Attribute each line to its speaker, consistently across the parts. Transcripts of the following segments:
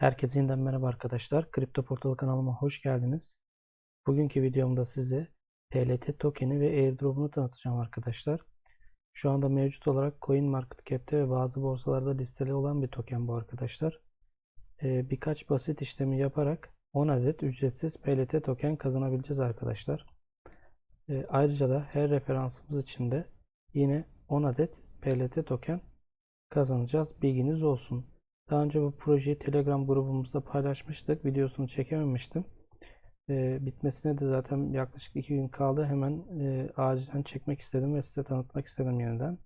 Speaker 1: Herkese yeniden merhaba arkadaşlar. Kripto Portalı kanalıma hoş geldiniz. Bugünkü videomda size PLT token'i ve airdrop'unu tanıtacağım arkadaşlar. Şu anda mevcut olarak CoinMarketCap'te ve bazı borsalarda listeli olan bir token bu arkadaşlar. Ee, birkaç basit işlemi yaparak 10 adet ücretsiz PLT token kazanabileceğiz arkadaşlar. Ee, ayrıca da her referansımız için de yine 10 adet PLT token kazanacağız. Bilginiz olsun. Daha önce bu projeyi Telegram grubumuzda paylaşmıştık. Videosunu çekememiştim. Ee, bitmesine de zaten yaklaşık iki gün kaldı. Hemen e, acilen çekmek istedim ve size tanıtmak istedim yeniden.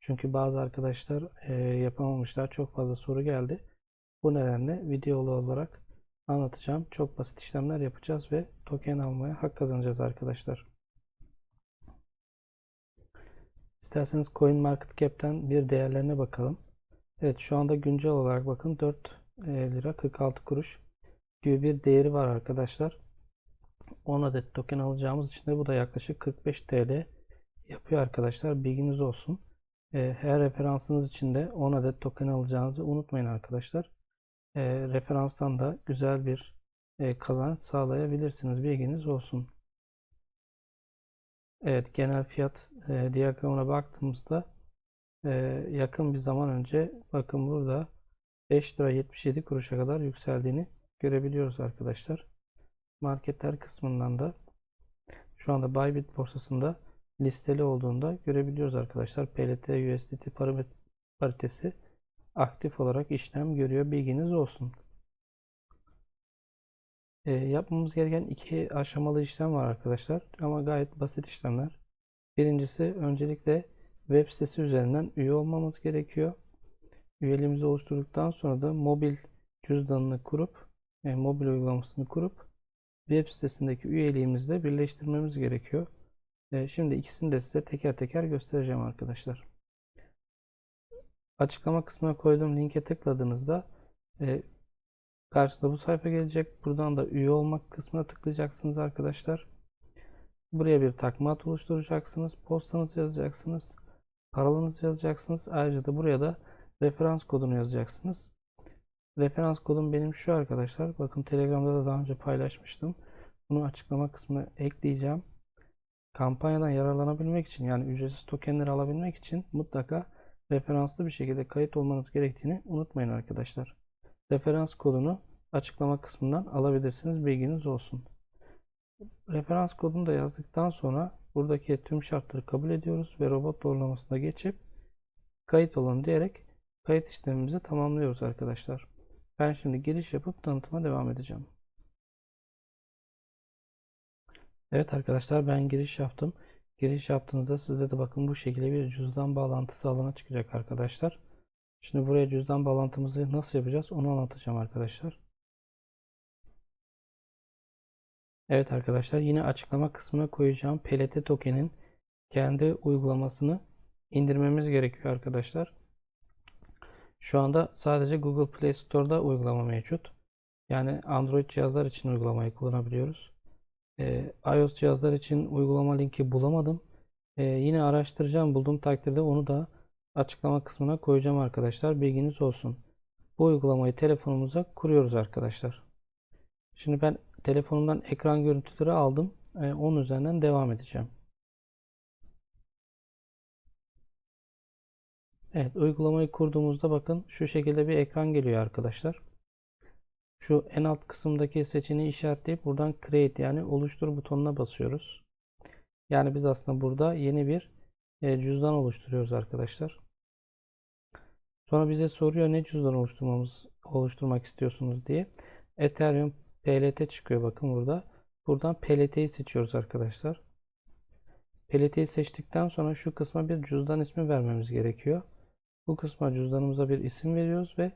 Speaker 1: Çünkü bazı arkadaşlar e, yapamamışlar. Çok fazla soru geldi. Bu nedenle videolu olarak anlatacağım. Çok basit işlemler yapacağız ve token almaya hak kazanacağız arkadaşlar. İsterseniz CoinMarketCap'ten bir değerlerine bakalım. Evet şu anda güncel olarak bakın 4 lira 46 kuruş gibi bir değeri var arkadaşlar. 10 adet token alacağımız için de bu da yaklaşık 45 TL yapıyor arkadaşlar. Bilginiz olsun. Her referansınız için de 10 adet token alacağınızı unutmayın arkadaşlar. Referanstan da güzel bir kazanç sağlayabilirsiniz. Bilginiz olsun. Evet genel fiyat diyagramına baktığımızda yakın bir zaman önce bakın burada 5 lira 77 kuruşa kadar yükseldiğini görebiliyoruz arkadaşlar. Marketler kısmından da şu anda Bybit borsasında listeli olduğunda görebiliyoruz arkadaşlar. PLT USDT paritesi aktif olarak işlem görüyor. Bilginiz olsun. E, yapmamız gereken iki aşamalı işlem var arkadaşlar. Ama gayet basit işlemler. Birincisi öncelikle web sitesi üzerinden üye olmamız gerekiyor. Üyeliğimizi oluşturduktan sonra da mobil cüzdanını kurup, yani mobil uygulamasını kurup web sitesindeki üyeliğimizle birleştirmemiz gerekiyor. E, şimdi ikisini de size teker teker göstereceğim arkadaşlar. Açıklama kısmına koyduğum linke tıkladığınızda e, karşıda bu sayfa gelecek. Buradan da üye olmak kısmına tıklayacaksınız arkadaşlar. Buraya bir takma oluşturacaksınız. Postanızı yazacaksınız. Paralanızı yazacaksınız. Ayrıca da buraya da referans kodunu yazacaksınız. Referans kodum benim şu arkadaşlar. Bakın Telegram'da da daha önce paylaşmıştım. Bunu açıklama kısmına ekleyeceğim. Kampanyadan yararlanabilmek için yani ücretsiz tokenleri alabilmek için mutlaka referanslı bir şekilde kayıt olmanız gerektiğini unutmayın arkadaşlar. Referans kodunu açıklama kısmından alabilirsiniz. Bilginiz olsun. Referans kodunu da yazdıktan sonra buradaki tüm şartları kabul ediyoruz ve robot doğrulamasına geçip kayıt olun diyerek kayıt işlemimizi tamamlıyoruz arkadaşlar. Ben şimdi giriş yapıp tanıtıma devam edeceğim. Evet arkadaşlar ben giriş yaptım. Giriş yaptığınızda sizde de bakın bu şekilde bir cüzdan bağlantısı alana çıkacak arkadaşlar. Şimdi buraya cüzdan bağlantımızı nasıl yapacağız onu anlatacağım arkadaşlar. Evet arkadaşlar yine açıklama kısmına koyacağım PLT token'in kendi uygulamasını indirmemiz gerekiyor arkadaşlar. Şu anda sadece Google Play Store'da uygulama mevcut. Yani Android cihazlar için uygulamayı kullanabiliyoruz. Ee, iOS cihazlar için uygulama linki bulamadım. Ee, yine araştıracağım. Bulduğum takdirde onu da açıklama kısmına koyacağım arkadaşlar. Bilginiz olsun. Bu uygulamayı telefonumuza kuruyoruz arkadaşlar. Şimdi ben telefonumdan ekran görüntüleri aldım. Ee, onun üzerinden devam edeceğim. Evet uygulamayı kurduğumuzda bakın şu şekilde bir ekran geliyor arkadaşlar. Şu en alt kısımdaki seçeneği işaretleyip buradan create yani oluştur butonuna basıyoruz. Yani biz aslında burada yeni bir e, cüzdan oluşturuyoruz arkadaşlar. Sonra bize soruyor ne cüzdan oluşturmamız oluşturmak istiyorsunuz diye. Ethereum PLT çıkıyor bakın burada. Buradan PLT'yi seçiyoruz arkadaşlar. PLT'yi seçtikten sonra şu kısma bir cüzdan ismi vermemiz gerekiyor. Bu kısma cüzdanımıza bir isim veriyoruz ve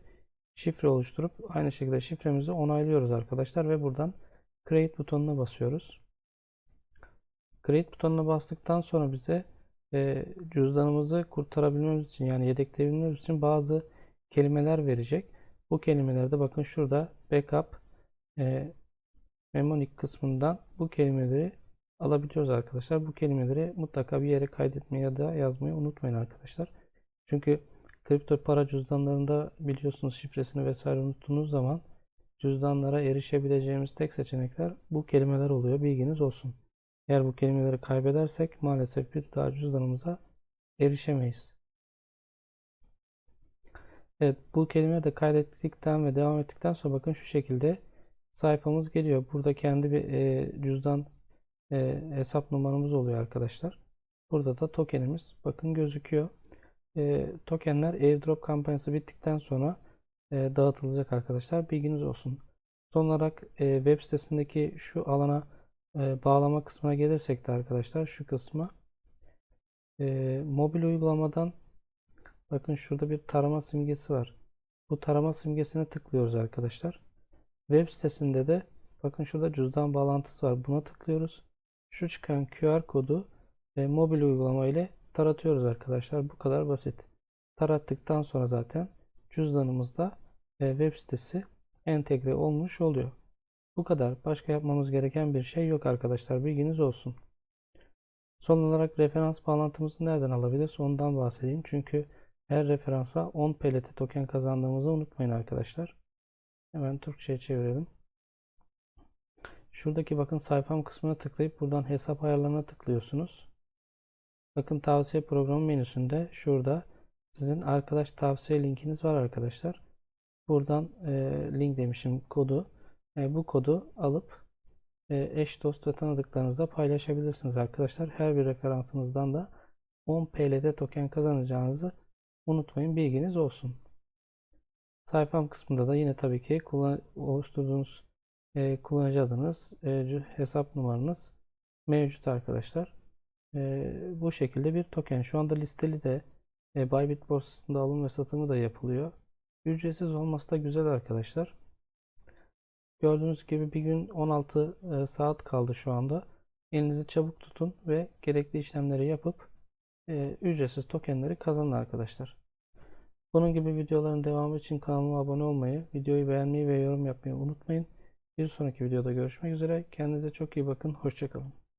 Speaker 1: şifre oluşturup aynı şekilde şifremizi onaylıyoruz arkadaşlar ve buradan create butonuna basıyoruz. Create butonuna bastıktan sonra bize e, cüzdanımızı kurtarabilmemiz için yani yedekleyebilmemiz için bazı kelimeler verecek. Bu kelimelerde bakın şurada backup e, mnemonic kısmından bu kelimeleri alabiliyoruz arkadaşlar. Bu kelimeleri mutlaka bir yere kaydetmeyi ya da yazmayı unutmayın arkadaşlar. Çünkü kripto para cüzdanlarında biliyorsunuz şifresini vesaire unuttuğunuz zaman cüzdanlara erişebileceğimiz tek seçenekler bu kelimeler oluyor. Bilginiz olsun. Eğer bu kelimeleri kaybedersek maalesef bir daha cüzdanımıza erişemeyiz. Evet bu kelime de kaydettikten ve devam ettikten sonra bakın şu şekilde sayfamız geliyor. Burada kendi bir e, cüzdan e, hesap numaramız oluyor arkadaşlar. Burada da tokenimiz bakın gözüküyor. E, tokenler airdrop kampanyası bittikten sonra e, dağıtılacak arkadaşlar. Bilginiz olsun. Son olarak e, web sitesindeki şu alana e, bağlama kısmına gelirsek de arkadaşlar şu kısma e, mobil uygulamadan bakın şurada bir tarama simgesi var. Bu tarama simgesine tıklıyoruz arkadaşlar. Web sitesinde de bakın şurada cüzdan bağlantısı var. Buna tıklıyoruz. Şu çıkan QR kodu e, mobil uygulama ile taratıyoruz arkadaşlar. Bu kadar basit. Tarattıktan sonra zaten cüzdanımızda e, web sitesi entegre olmuş oluyor. Bu kadar. Başka yapmamız gereken bir şey yok arkadaşlar. Bilginiz olsun. Son olarak referans bağlantımızı nereden alabiliriz? Ondan bahsedeyim. Çünkü her referansa 10 PLT token kazandığımızı unutmayın arkadaşlar. Hemen Türkçe'ye çevirelim. Şuradaki bakın sayfam kısmına tıklayıp buradan hesap ayarlarına tıklıyorsunuz. Bakın tavsiye programı menüsünde şurada sizin arkadaş tavsiye linkiniz var arkadaşlar. Buradan e, link demişim kodu. E, bu kodu alıp e, eş dost ve tanıdıklarınızla paylaşabilirsiniz arkadaşlar. Her bir referansınızdan da 10 PLT token kazanacağınızı unutmayın. Bilginiz olsun. Sayfam kısmında da yine tabii ki kullan oluşturduğunuz e, kullanıcı adınız, e, hesap numaranız mevcut arkadaşlar. E, bu şekilde bir token. Şu anda listeli de e, Bybit borsasında alım ve satımı da yapılıyor. Ücretsiz olması da güzel arkadaşlar. Gördüğünüz gibi bir gün 16 e, saat kaldı şu anda. Elinizi çabuk tutun ve gerekli işlemleri yapıp e, ücretsiz tokenleri kazanın arkadaşlar. Bunun gibi videoların devamı için kanalıma abone olmayı, videoyu beğenmeyi ve yorum yapmayı unutmayın. Bir sonraki videoda görüşmek üzere. Kendinize çok iyi bakın. Hoşçakalın.